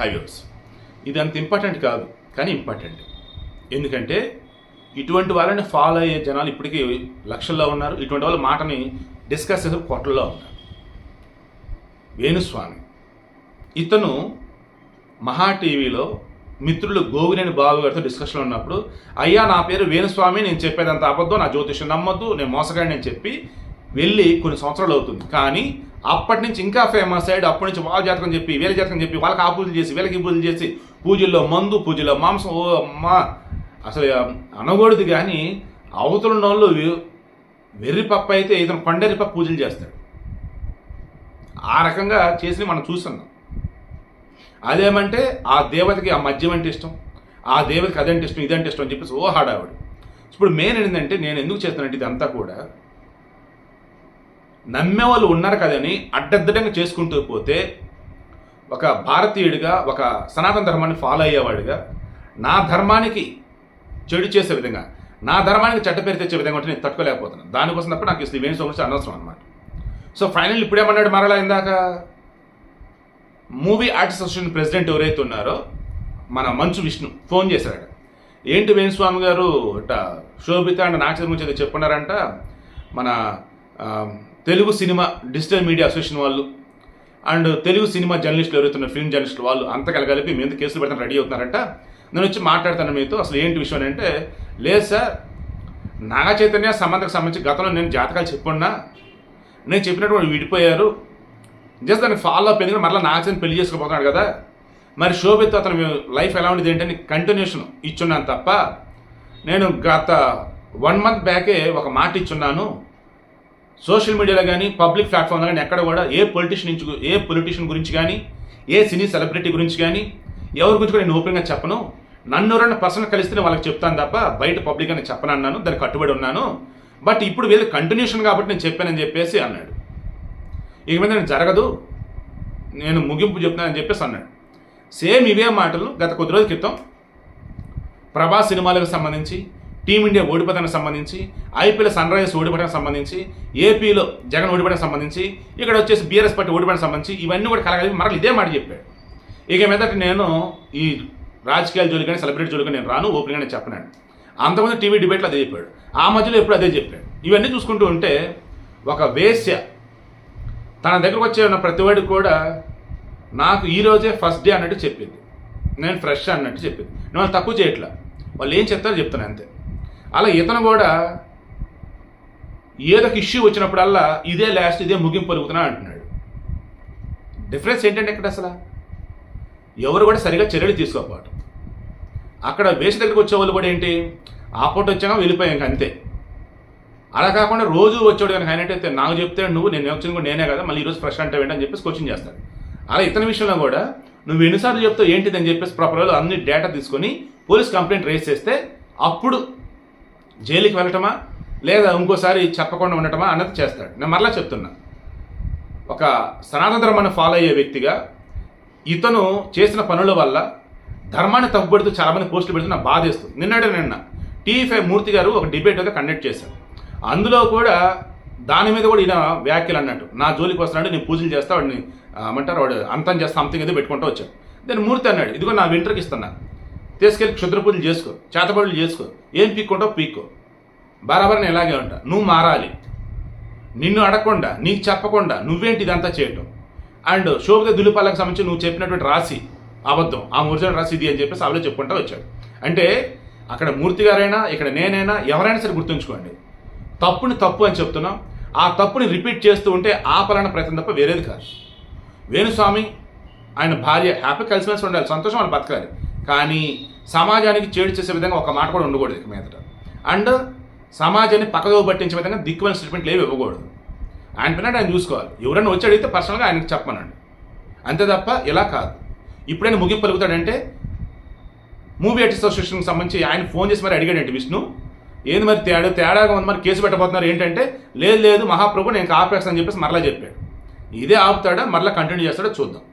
Highways. ఇది అంత important కాదు కానీ ఇంపార్టెంట్ ఎందుకంటే ఇటువంటి వాళ్ళని ఫాలో అయ్యే జనాలు ఇప్పటికీ లక్షల్లో ఉన్నారు. ఇటువంటి వాళ్ళ మాటని డిస్కస్ చేసే కోట్లలో ఉన్నారు. వేణుస్వామి. ఇతను మహా టీవీలో మిత్రులు గోవినేని బాబు గారితో డిస్కషన్లో ఉన్నప్పుడు అయ్యా నా పేరు వేణుస్వామి నేను చెప్పేదంత అబద్ధం నా జ్యోతిష్యం నమ్మద్దు నేను మోసగాడిని అని చెప్పి వెళ్ళి కొన్ని సంవత్సరాలు అవుతుంది. కానీ అప్పటి నుంచి ఇంకా ఫేమస్ అయ్యాడు. అప్పటి నుంచి వాళ్ళ జాతకం చెప్పి వీళ్ళ జాతకం చెప్పి వాళ్ళకి ఆ పూజలు చేసి వీళ్ళకి పూజలు చేసి పూజల్లో మందు పూజలో మాంసం. ఓ అమ్మా! అసలు అనకూడదు కానీ అవతలున్న వాళ్ళు వెర్రి పప్ప అయితే ఇతను కొండరి పప్పు పూజలు చేస్తాడు. ఆ రకంగా చేసి మనం చూస్తున్నాం. అదేమంటే ఆ దేవతకి ఆ మద్యం అంటే ఇష్టం ఆ దేవతకి అదంటే ఇష్టం ఇదంటే ఇష్టం అని చెప్పేసి ఓ హాడావాడు. ఇప్పుడు మెయిన్ ఏంటంటే నేను ఎందుకు చేస్తానంటే ఇదంతా కూడా నమ్మే వాళ్ళు ఉన్నారు కదని అడ్డద్దడంగా చేసుకుంటూ పోతే ఒక భారతీయుడిగా ఒక సనాతన ధర్మాన్ని ఫాలో అయ్యేవాడిగా నా ధర్మానికి చెడు చేసే విధంగా నా ధర్మానికి చెడ్డ పేరు తెచ్చే విధంగా ఉంటే నేను తట్టుకోలేకపోతున్నాను. దానికోసం తప్ప నాకు ఈ వేణు సోమర్స్ అనవసరం అనమాట సో ఫైనల్ ఇప్పుడేమన్నాడు మరలా ఇందాక? మూవీ ఆర్టిస్ట్ అసోసియేషన్ ప్రెసిడెంట్ ఎవరైతే ఉన్నారో మన మంచు విష్ణు ఫోన్ చేశాడు ఏంటి వేణుస్వామి గారు? ఇట శోభిత అండ్ నాక్ష గురించి ఏదో చెప్పున్నారంట. మన Telugu cinema digital media association వాళ్ళు అండ్ తెలుగు సినిమా జర్నలిస్టులు ఎవరైతున్న ఫిల్మ్ జర్నలిస్టులు వాళ్ళు అంతా కలిపి మీద కేసులు పెడతాను రెడీ అవుతున్నారంట. నేను వచ్చి మాట్లాడతాను మీతో. అసలు ఏంటి విషయం అంటే లేదు సార్ నాగ చైతన్య సంబంధకు సంబంధించి గతంలో నేను జాతకాలు చెప్పున్నా నేను చెప్పినట్టు వాళ్ళు విడిపోయారు. జస్ట్ దానికి ఫాలో అప్ ఎందుకంటే మరలా నాగచైతన్య పెళ్ళి చేసుకోబోతున్నాడు కదా. మరి శోభిత్ అతను లైఫ్ ఎలా ఉండేది ఏంటని కంటిన్యూషన్ ఇచ్చున్నాను తప్ప నేను గత వన్ మంత్ బ్యాకే ఒక మాట ఇచ్చున్నాను. సోషల్ మీడియాలో కానీ పబ్లిక్ ప్లాట్ఫామ్లో కానీ ఎక్కడ కూడా ఏ పొలిటీషియన్ నుంచి ఏ పొలిటీషియన్ గురించి కానీ ఏ సినీ సెలబ్రిటీ గురించి కానీ ఎవరి గురించి కూడా నేను ఓపెన్గా చెప్పను. నన్ను ఎవరైనా పర్సన్ కలిస్తే వాళ్ళకి చెప్తాను తప్ప బయట పబ్లిక్ అని చెప్పనన్నాను దానికి కట్టుబడి ఉన్నాను. బట్ ఇప్పుడు వీళ్ళు కంటిన్యూషన్ కాబట్టి నేను చెప్పానని చెప్పేసి అన్నాడు. ఇక మీద నేను జరగదు. నేను ముగింపు చెప్తానని చెప్పేసి అన్నాడు. సేమ్ ఇవే మాటలు గత కొద్ది రోజుల క్రితం ప్రభాస్ సినిమాలకు సంబంధించి టీమిండియా ఓడిపోతానికి సంబంధించి ఐపీఎల్ సన్ రైజర్స్ ఓడిపోవడానికి సంబంధించి ఏపీలో జగన్ ఓడిపోవడానికి సంబంధించి ఇక్కడ వచ్చేసి బీఆర్ఎస్ పార్టీ ఓడిపోవడానికి సంబంధించి ఇవన్నీ కూడా కలగలిపి మరలు ఇదే మాట చెప్పాడు. ఇక మీదట నేను ఈ రాజకీయాల జోలి కానీ సెలబ్రిటీ జోలి కానీ నేను రాను ఓపెన్గా నేను చెప్పనాడు అంతకుముందు టీవీ డిబేట్లో అదే చెప్పాడు. ఆ మధ్యలో ఎప్పుడు అదే చెప్పాడు. ఇవన్నీ చూసుకుంటూ ఉంటే ఒక వేశ్య తన దగ్గరకు వచ్చే ఉన్న ప్రతివాడు కూడా నాకు ఈ రోజే ఫస్ట్ డే అన్నట్టు చెప్పింది. నేను ఫ్రెష్ అన్నట్టు చెప్పింది. నేను వాళ్ళు తక్కువ చేయట్లా. వాళ్ళు ఏం చెప్తారో చెప్తాను అంతే. అలా ఇతను కూడా ఏదో ఒక ఇష్యూ వచ్చినప్పుడల్లా ఇదే లాస్ట్ ఇదే ముగింపు పలుకుతున్నా అంటున్నాడు. డిఫరెన్స్ ఏంటంటే ఇక్కడ అసలు? ఎవరు కూడా సరిగా చర్యలు తీసుకోకపోవటం. అక్కడ వేష దగ్గరికి వచ్చే వాళ్ళు కూడా ఏంటి? ఆ పూట వచ్చాక వెళ్ళిపోయాం అంతే. అలా కాకుండా రోజు వచ్చాడు కనుక అయినట్టయితే నాకు చెప్తే నువ్వు నేను వచ్చిన కూడా నేనే కదా మళ్ళీ ఈరోజు ఫ్రెష్ అంటే అని చెప్పేసి కోచింగ్ చేస్తాడు. అలా ఇతని విషయంలో కూడా నువ్వు ఎన్నిసార్లు చెప్తావు ఏంటిదని చెప్పేసి ప్రాపర్గా అన్ని డేటా తీసుకొని పోలీస్ కంప్లైంట్ రేస్ చేస్తే అప్పుడు జైలుకి వెళ్ళటమా? లేదా ఇంకోసారి చెప్పకుండా ఉండటమా? అన్నది చేస్తాడు. నేను మరలా చెప్తున్నా. ఒక సనాతన ధర్మాన్ని ఫాలో అయ్యే వ్యక్తిగా ఇతను చేసిన పనుల వల్ల ధర్మాన్ని తప్పుపెడుతూ చాలామంది పోస్టులు పెడుతూ నాకు బాధేస్తుంది నిన్నడే నిన్న టీవీ ఫైవ్ మూర్తి గారు ఒక డిబేట్ అయితే కండక్ట్ చేశారు. అందులో కూడా దాని మీద కూడా ఈయన వ్యాఖ్యలు అన్నట్టు. నా జోలికి వస్తున్నాడు నేను పూజలు చేస్తా వాడిని ఏమంటారు వాడు అంతం చేస్తా సంథింగ్ ఏదో పెట్టుకుంటూ వచ్చాడు. దాని మూర్తి అన్నాడు ఇదిగో నా వింటర్కి ఇస్తున్నా. తీసుకెళ్ళి క్షుద్ర పూజలు చేసుకో చేతబడులు చేసుకో. ఏం పీక్కుంటావు పీక్కో. బరాబర్ నేను ఇలాగే ఉంటా? నువ్వు మారాలి. నిన్ను అడగకుండా నీకు చెప్పకుండా నువ్వేంటి ఇదంతా చేయటం? అండ్ శోభిత దులిపాలకు సంబంధించి నువ్వు చెప్పినటువంటి రాశి అబద్ధం. ఆ మూర్జన రాశి ఇది అని చెప్పేసి ఆవిడ చెప్పుకుంటా వచ్చాడు. అంటే అక్కడ మూర్తి గారైనా ఇక్కడ నేనైనా ఎవరైనా సరే గుర్తుంచుకోండి. తప్పుని తప్పు అని చెప్తున్నాం. ఆ తప్పుని రిపీట్ చేస్తూ ఉంటే ఆపాలన్న ప్రయత్నం తప్ప వేరేది కాదు. వేణుస్వామి ఆయన భార్య హ్యాపీ కలిసిమెలిసి ఉండాలి. సంతోషం వాళ్ళు బతకాలి. కానీ సమాజానికి చేడు చేసే విధంగా ఒక మాట కూడా ఉండకూడదు ఇక మీదట. అండ్ సమాజాన్ని పక్కదో పట్టించే విధంగా దిక్కువైన స్టేట్మెంట్లు ఏవి ఇవ్వకూడదు. ఆయన పైన ఆయన చూసుకోవాలి. ఎవరైనా వచ్చి అడిగితే పర్సనల్గా ఆయనకి చెప్పమనండి. అంతే తప్ప ఇలా కాదు. ఇప్పుడైనా ముగింపు పలుకుతాడంటే మూవీ ఆర్టిస్ట్ అసోసియేషన్కి సంబంధించి ఆయన ఫోన్ చేసి మరి అడిగాడంటే విష్ణు ఏంది మరి తేడా తేడాగా ఉంది మరి కేసు పెట్టబోతున్నారు ఏంటంటే లేదు లేదు మహాప్రభు నేను ఆపేస్తానని చెప్పేసి మరలా చెప్పాడు. ఇదే ఆపుతాడా మరలా కంటిన్యూ చేస్తాడో చూద్దాం.